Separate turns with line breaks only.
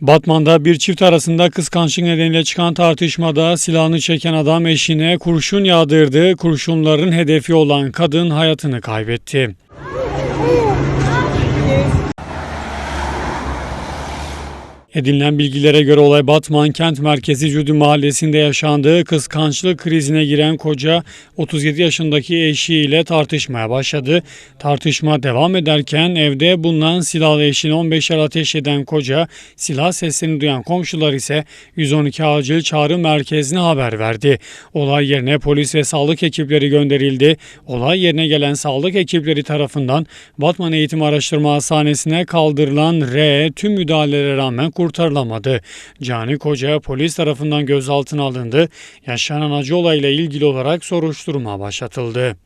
Batman'da bir çift arasında kıskançlık nedeniyle çıkan tartışmada silahını çeken adam eşine kurşun yağdırdı. Kurşunların hedefi olan kadın hayatını kaybetti. Edinilen bilgilere göre olay Batman kent merkezi Cüdü mahallesinde yaşandığı kıskançlık krizine giren koca 37 yaşındaki eşiyle tartışmaya başladı. Tartışma devam ederken evde bulunan silahlı eşine 15 el ateş eden koca silah seslerini duyan komşular ise 112 acil çağrı merkezine haber verdi. Olay yerine polis ve sağlık ekipleri gönderildi. Olay yerine gelen sağlık ekipleri tarafından Batman Eğitim Araştırma Hastanesi'ne kaldırılan R tüm müdahalelere rağmen kurtarılamadı. Cani Koca polis tarafından gözaltına alındı. Yaşanan acı olayla ilgili olarak soruşturma başlatıldı.